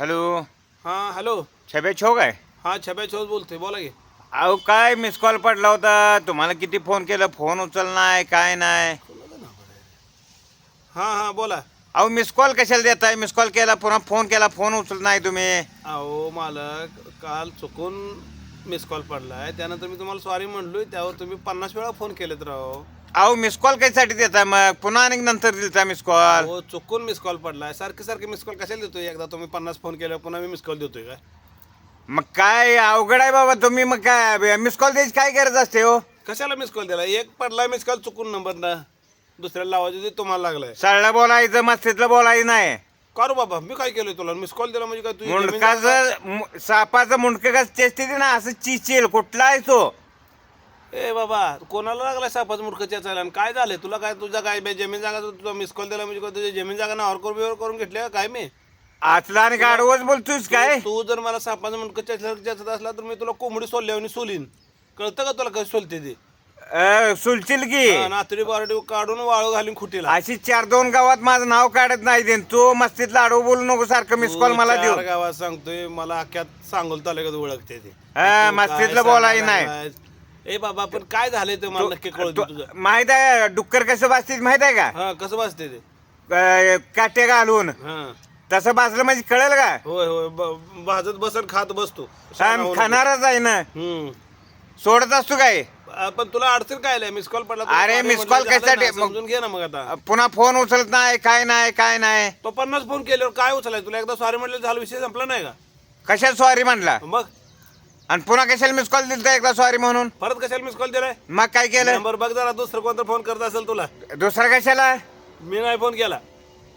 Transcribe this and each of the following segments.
Hello. हां hello. छबे छो काय हां छब्या चौस बोलतोय बोला की. अहो काय मिस कॉल पडला होता? तुम्हाला किती फोन केलं? फोन उचल नाही काय नाही? हां हां बोला. अहो मिस कॉल कशाला देताय? मिस कॉल केला पुन्हा फोन केला फोन उचल नाही तुम्ही. अहो मालक काल चुकून मिस कॉल पडलाय. त्यानंतर मी तुम्हाला सॉरी म्हणलोय त्यावर तुम्ही पन्नास वेळा फोन केलेत राव. अहो मिस कॉल कशासाठी देताय? मग पुन्हा आणि नंतर दिलता मिस कॉल हो चुकून मिस कॉल पडलाय. सारखे सारखे मिस कॉल कशाला देतोय? एकदा तुम्ही पन्नास फोन केल्यावर पुन्हा मी मिस कॉल देतोय का? मग काय अवघड आहे बाबा तुम्ही? मग काय मिस कॉल द्यायची काय गरज असते हो? कशाला मिस कॉल दिला एक पडलाय मिस कॉल चुकून नंबर ना. दुसऱ्याला लावायचं ते तुम्हाला लागलाय. सरळ बोलायचं मस्तीतलं बोलायचं नाही. का रे बाबा मी काय केलंय तुला? मिस कॉल दिला म्हणजे काय? जमीन- मुंडकाचं मु- सापाचं मुंडक कसं चेष्टी ना असं चिचेल कुठला आहे तो? ए बाबा कोणाला लागलाय सापाच मूर्ख चेचायला? आणि काय झालंय? तुला काय तुझा काय बे- जमीन जागा तुझा मिस कॉल दिला म्हणजे काय तुझी जमीन जागा नावावर करून बिवर करून घेतली का काय मी? आतला आणि गाडवच बोलतोस काय? तू जर मला सापाचं मुंडक चेचला चेचत असला तर मी तुला कोंबडी सोलल्यावर सोलीन. कळतं का तुला कसं सोलते ते? सुलचिल की. नातडी बारडी काढून वाळू घालून खुटीला. अशी चार दोन गावात माझं नाव काढत नाही देन. तू मस्तीत लाडू बोलू नको सारखं मिस कॉल मला देऊ. गावात सांगतोय मला अख्यात सांगोल तालुक्यात ओळखते ते. मस्तीतलं सांगायला नाही. ए बाबा पण काय झालंय ते मला नक्की कळू दे तुझं. माहीत आहे डुक्कर कसं बसतील माहीत आहे का? हा कसं वाचते ते? अ, काटे घालून. हा. तसं बसलं म्हणजे कळेल का? होय होय ब- भाजत बसन खात बसतो. खाणारच आहे ना. हम्म. सोडत असतो काय? पण तुला अडचण काय मिस कॉल पडला तुला अरे, miss म्हटलं call झालं कशासाठी? ना, समजून घे ना मग आता. पुन्हा फोन उचलत नाही काय नाही काय नाही. तो पन्नास फोन केल्यावर काय उचलाय तुला एकदा सॉरी म्हटलं झालं विषय संपला नाही का? कशाला सॉरी म्हणला? मग? आणि पुन्हा कशाला मिस कॉल दिलता एकदा सॉरी म्हणून? परत कशाला मिस कॉल दिलाय? मग काय केलं? नंबर बघ जरा दुसरं कोणतं फोन करत असेल तुला. दुसरा कशाला? मी नाही फोन केला.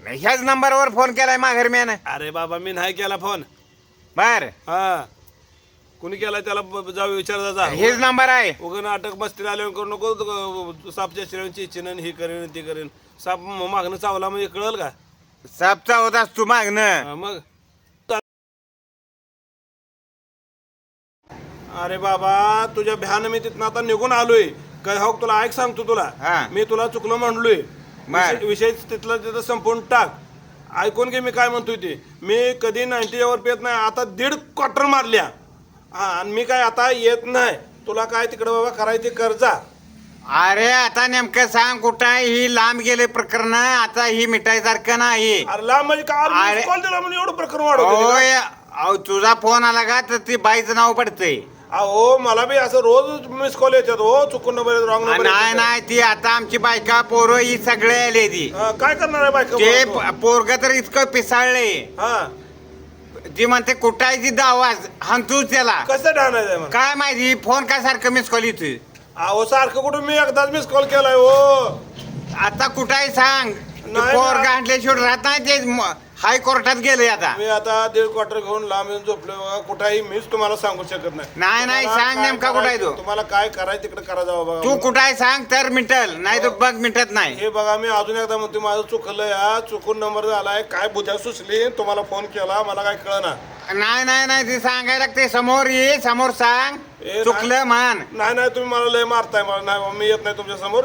ह्याच नंबरवर फोन केलाय माघार म्यानं. अरे बाबा मी नाही केला फोन बर. हा. कुणी केला त्याला ब- जाऊ विचार जा हेच नंबर आहे. उगं नाटक मस्ती आल्यावर करू नको तो सापच्या शिरांची चिचन हे करेन ते करेन. साप म- मागणं चावला म्हणजे कळल का? सापचा होत असतो मागणं. हा, मग? अरे बाबा तुझ्या भ्यानं मी तिथनं आता निघून आलोय. काय हो तुला ऐक सांगतो तुला. हा. मी तुला चुकलं म्हणलोय. बर. विषय- विषय तिथलं तिथं संपून टाक. ऐकून घे मी काय म्हणतोय ते. मी कधी नाईन्टीवर पेत नाही आता दीड क्वार्टर मारल्या. हा आणि मी काय आता येत नाही. तुला काय तिकडे बाबा करायचे कर्जा अरे आता नेमकं सांग कुठं आहे ही लांब गेले प्रकरण आता ही मिठाईसारखं नाही. अरे लांब म्हणजे काय अरे. कॉल दिला म्हणून एवढं प्रकरण वाढवतो होय. अहो तुझा फोन आला का तर ती बाईचं नाव पडतंय. अहो मला बी असं रोज मिस कॉल येतात हो चुकून नंबर रॉंग नंबर नाही येतात. नाही ती आता आमची बायका पोरं ही सगळे आले ती काय करणार आहे बायका ते बोलतो? पोरग तर इतकं पिसाळले हा. ती म्हणते कुठायची दावाज? हंतूच त्याला. कसं मग? काय माहिती फोन काय सारखं मिस कॉल येतोय? अहो सारखं कुठं मी एकदाच मिस कॉल केलाय हो. आता कुठाय सांग. नाही, पोरगा नाही. राहत नाही ते हायकोर्टात गेले आता. मी आता दीड क्वार्टर घेऊन लांब येऊन झोपलो बघा कुठाही मीच तुम्हाला सांगू शकत नाही. नाही, नाही, तुम्हाला सांग काय नेमका कुठं आहे करायचं- तो? तुम्हाला काय करायचं तिकडे करा जावं बघा तू कुठाय सांग तर मिटल. नाही तर बघ मिटत नाही. हे बघा मी अजून एकदा म्हणतो माझं चुकलं या. चुकून नंबर झालाय. काय बुद्ध्या सुचली? तुम्हाला फोन केला. मला काय कळना. नाही नाही नाही ते सांगायला लागते. समोर ये समोर सांग. ए. चुकलं मान नाही नाही तुम्ही मला लय मारताय मला. नाही बाबा, मी येत नाही तुमच्यासमोर.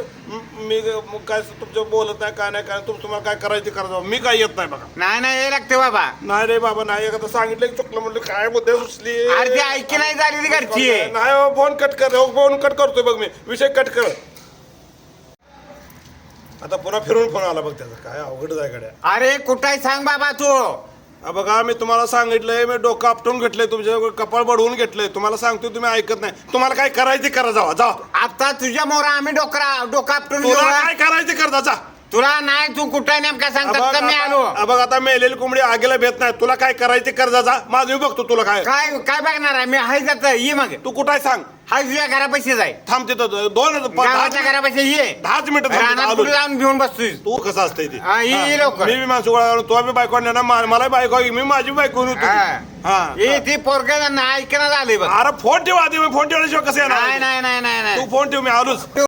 मी म- काय तुमचं बोलत नाही काय नाही काय तुम तुम्हाला काय करायचं ते करा जावं मी काय येत नाही बघा. नाही नाही ये लागते बाबा. नाही रे बाबा नाही. एकदा सांगितलं की चुकलं म्हणलं काय बुद्ध्या सुचली? अरे ती ऐकी नाही झाली ती घरची. आहे. नाही हो, फोन कट कर. हो, फोन कट करतोय बघ मी. विषय कट कर. आता पुन्हा फिरून फोन आला बघ त्याचा. काय अवघड आहे गड्या. अरे कुठाय सांग बाबा तू. हा बघा मी तुम्हाला सांगितलंय मी डोकं आपटून घेतलंय तुमच्या कपाळ बडवून घेतलंय. तुम्हाला सांगतो तुम्ही ऐकत नाही. तुम्हाला काय करायचं करा जावा जा आता तुझ्या मोर आम्ही डोकरा डोका आपटून तुला काय करायचं कर जा. तुला नाही तू कुठे नेमका सांग बघ तर मी आलो बघ आता मेलेली कोंबडी आगेला भेट नाही. तुला काय करायचं ते कर जा, जा माझं मी बघतो तुला काय. काय काय बघणार आहे? मी हाय जात ये मग. तू कुठं आहे सांग. हाय तुझ्या घरापाशी जाय. थांब तिथं. दोन दहा गावाच्या घरापाशी ये. दहाच मिनिटं थांब तिथं, रानात आलो. जाऊन घेऊन बसतोय तू कसं असतंय ते? हा, ये- ये हा. लवकर. मी बी माणसं गोळा करून तुला बी बायको ना मला बायको आहे, मी माझी बायको होती. हा. हा. हे ते पोरग ऐकणं झालंय बघ. अरे फोन ठेवा आधी. मी फोन ठेवल्याशिवाय कसं नाही नाही नाही नाही. तू फोन ठेव मी आलोच.